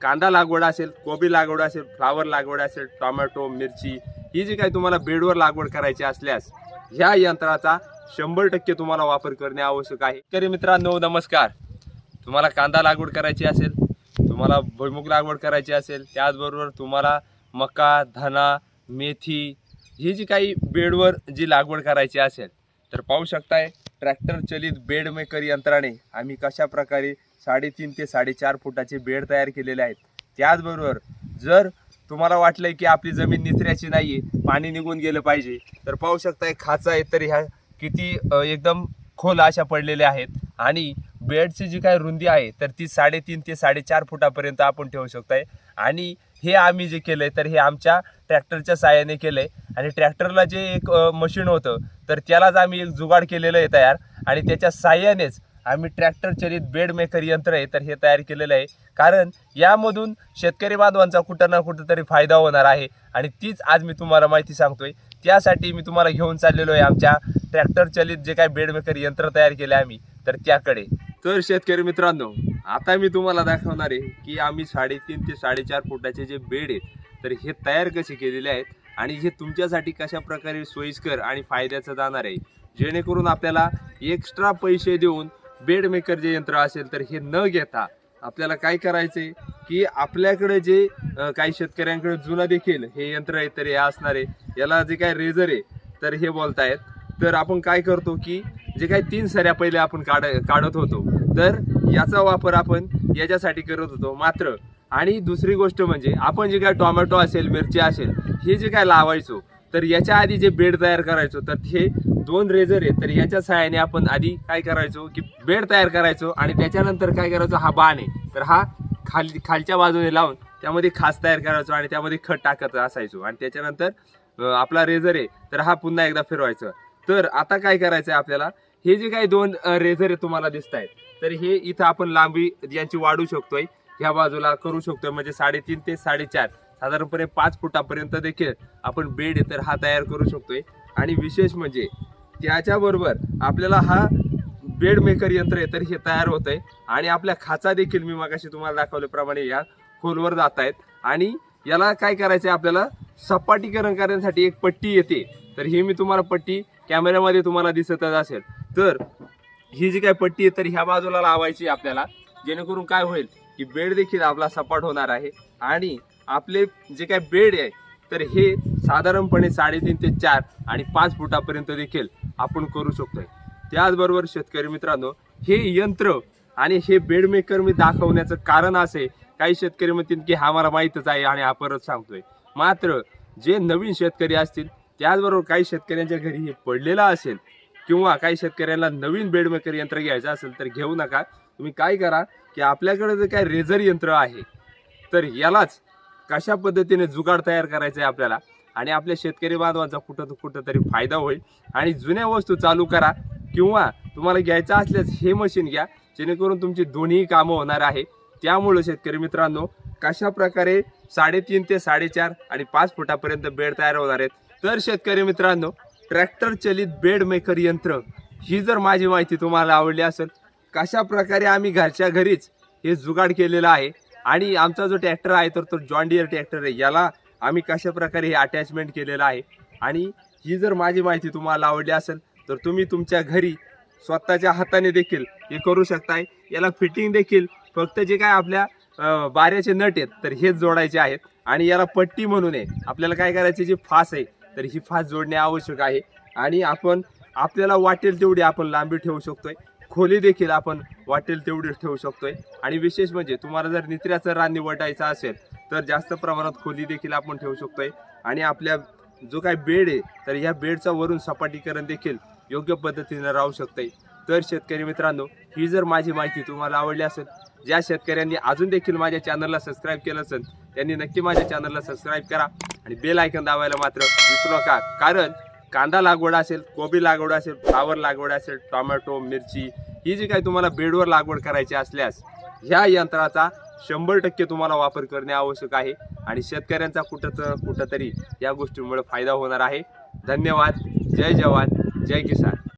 कांदा लागवड असेल कोबी लागवड असेल फ्लावर लागवड असेल टोमॅटो मिरची ही जी काही तुम्हाला बेडवर लागवड करायची असल्यास ह्या यंत्राचा शंभर टक्के तुम्हाला वापर करणे आवश्यक आहे. तरी मित्रांनो नमस्कार. तुम्हाला कांदा लागवड करायची असेल तुम्हाला भुईमुग लागवड करायची असेल त्याचबरोबर तुम्हाला मका धना मेथी ही जी काही बेडवर जी लागवड करायची असेल तर पाहू शकताय ट्रॅक्टर चलित बेड मेकर यंत्राने आम्ही कशा प्रकारे साडेतीन ते साडेचार फुटाचे बेड तयार केलेले आहेत. त्याचबरोबर जर तुम्हाला वाटलंय की आपली जमीन निचऱ्याची नाहीये पाणी निघून गेलं पाहिजे तर पाहू शकताय खाचा आहे तर ह्या किती एकदम खोल अशा पडलेल्या आहेत. आणि बेडची जी काही रुंदी आहे तर ती साडेतीन ते साडेचार फुटापर्यंत आपण ठेवू शकताय. आणि हे आम्ही जे केलंय तर हे आमच्या ट्रॅक्टरच्या साहाय्याने केलंय. आणि ट्रॅक्टरला जे एक मशीन होतं तर त्यालाच आम्ही एक जुगाड केलेलं आहे तयार. आणि त्याच्या साहाय्यानेच आम्ही ट्रॅक्टर चलित बेड मेकर यंत्र आहे तर हे तयार केलेलं आहे. कारण यामधून शेतकरी बांधवांचा कुठं ना कुठं तरी फायदा होणार आहे. आणि तीच आज मी तुम्हाला माहिती सांगतोय. त्यासाठी मी तुम्हाला घेऊन चाललेलो आहे आमच्या ट्रॅक्टर चलित जे काही बेड मेकर यंत्र तयार केले आम्ही तर त्याकडे. तर शेतकरी मित्रांनो आता मी तुम्हाला दाखवणार आहे की आम्ही साडेतीन ते साडेचार फुटाचे जे बेड आहेत तर हे तयार कसे केलेले आहेत आणि हे तुमच्यासाठी कशा प्रकारे सोयीस्कर आणि फायद्याचं जाणार आहे. जेणेकरून आपल्याला एक्स्ट्रा पैसे देऊन बेडमेकर जे यंत्र असेल तर हे न घेता आपल्याला काय करायचंय की आपल्याकडे जे काही शेतकऱ्यांकडे जुनं देखील हे यंत्र आहे तर हे असणारे याला जे काय रेझर आहे तर हे बोलतायत. तर आपण काय करतो की जे काही तीन सऱ्या पहिले आपण काढ काढत होतो तर याचा वापर आपण याच्यासाठी करत होतो मात्र. आणि दुसरी गोष्ट म्हणजे आपण जे काय टोमॅटो असेल मिरची असेल हे जे काय लावायचो तर याच्या आधी जे बेड तयार करायचो तर हे दोन रेझर आहे तर याच्या सहाय्याने आपण आधी काय करायचो की बेड तयार करायचो आणि त्याच्यानंतर काय करायचो हा बाण आहे. तर हा खाली खालच्या बाजूने लावून त्यामध्ये खास तयार करायचो आणि त्यामध्ये खत टाकत असायचो. आणि त्याच्यानंतर आपला रेझर आहे तर हा पुन्हा एकदा फिरवायचं. तर आता काय करायचं आहे आपल्याला हे जे काही दोन रेझर आहे तुम्हाला दिसत आहेत तर हे इथं आपण लांबी यांची वाढू शकतोय. ह्या बाजूला करू शकतोय म्हणजे साडेतीन ते साडेचार. साधारणपणे पाच फुटापर्यंत देखील आपण बेड इतर हा तयार करू शकतोय. आणि विशेष म्हणजे त्याच्याबरोबर आपल्याला हा बेड मेकर यंत्र आहे तर हे तयार होत आहे आणि आपल्या खाचा देखील मी मागाशी तुम्हाला दाखवल्याप्रमाणे या खोलवर जात आहेत आणि याला काय करायचं आहे आपल्याला? सपाटीकरण करण्यासाठी एक पट्टी येते. तर ही मी तुम्हाला पट्टी कॅमेऱ्यामध्ये तुम्हाला दिसतच असेल. तर ही जी काय पट्टी आहे तर ह्या बाजूला लावायची आपल्याला. जेणेकरून काय होईल? की बेड देखील आपला सपाट होणार आहे. आणि आपले जे काय बेड आहे तर हे साधारणपणे साडेतीन ते चार आणि पाच फुटापर्यंत देखील आपण करू शकतोय. त्याचबरोबर शेतकरी मित्रांनो हे यंत्र आणि हे बेडमेकर मी दाखवण्याचं कारण असे काही शेतकरी म्हणतील की हा मला माहीतच आहे आणि हा परत सांगतोय. मात्र जे नवीन शेतकरी असतील त्याचबरोबर काही शेतकऱ्यांच्या घरी हे पडलेलं असेल किंवा काही शेतकऱ्यांना नवीन बेडमेकर यंत्र घ्यायचं असेल तर घेऊ नका. तुम्ही काय करा की आपल्याकडे जे काय रेझर यंत्र आहे तर यालाच कशा पद्धतीने जुगाड तयार करायचा आहे आपल्याला आणि आपल्या शेतकरी बांधवांचा कुठं कुठं तरी फायदा होईल. आणि जुन्या वस्तू चालू करा किंवा तुम्हाला घ्यायचं असल्यास हे मशीन घ्या जेणेकरून तुमची दोन्ही कामं होणार आहे. त्यामुळं शेतकरी मित्रांनो कशा प्रकारे साडेतीन ते साडेचार आणि पाच फुटापर्यंत बेड तयार होणार आहेत. तर शेतकरी मित्रांनो ट्रॅक्टर चलित बेड मेकर यंत्र ही जर माझी माहिती तुम्हाला आवडली असेल कशा प्रकारे आम्ही घरच्या घरीच हे जुगाड केलेलं आहे? आणि आमचा जो ट्रॅक्टर आहे तर तो जॉन्डियर ट्रॅक्टर आहे. याला आम्ही कशा प्रकारे हे अटॅचमेंट केलेलं आहे? आणि ही जर माझी माहिती तुम्हाला आवडली असेल तर तुम्ही तुमच्या घरी स्वतःच्या हाताने देखील हे करू शकताय. याला फिटिंग देखील फक्त जे काय आपल्या बाऱ्याचे नट आहेत तर हेच जोडायचे आहेत. आणि याला पट्टी म्हणून आहे. आपल्याला काय करायचे जी फास आहे तर ही फास जोडणे आवश्यक आहे. आणि आपण आपल्याला वाटेल तेवढी आपण लांबी ठेवू शकतोय. खोली देखील आपण वाटेल तेवढी ठेवू शकतोय. आणि विशेष म्हणजे तुम्हाला जर नित्र्याचं रान निवडायचं असेल तर जास्त प्रमाणात खोली देखील आपण ठेवू शकतोय. आणि आपल्या जो काय बेड आहे तर ह्या बेडचा वरून सपाटीकरण देखील योग्य पद्धतीने राहू शकतंय. तर शेतकरी मित्रांनो ही जर माझी माहिती तुम्हाला आवडली असेल ज्या शेतकऱ्यांनी अजून देखील माझ्या चॅनलला सबस्क्राईब केलं असेल त्यांनी नक्की माझ्या चॅनलला सबस्क्राईब करा आणि बेल ऐकन दाबायला मात्र विसरू नका. कारण कांदा लागवड असेल कोबी लागवड असेल फ्लावर लागवड असेल टोमॅटो मिरची ही जी काही तुम्हाला बेडवर लागवड करायची असल्यास ह्या यंत्राचा शंभर टक्के तुम्हाला वापर करणे आवश्यक आहे आणि शेतकऱ्यांचा कुठं कुठंतरी या गोष्टीमुळे फायदा होणार आहे. धन्यवाद. जय जवान. जय किसान.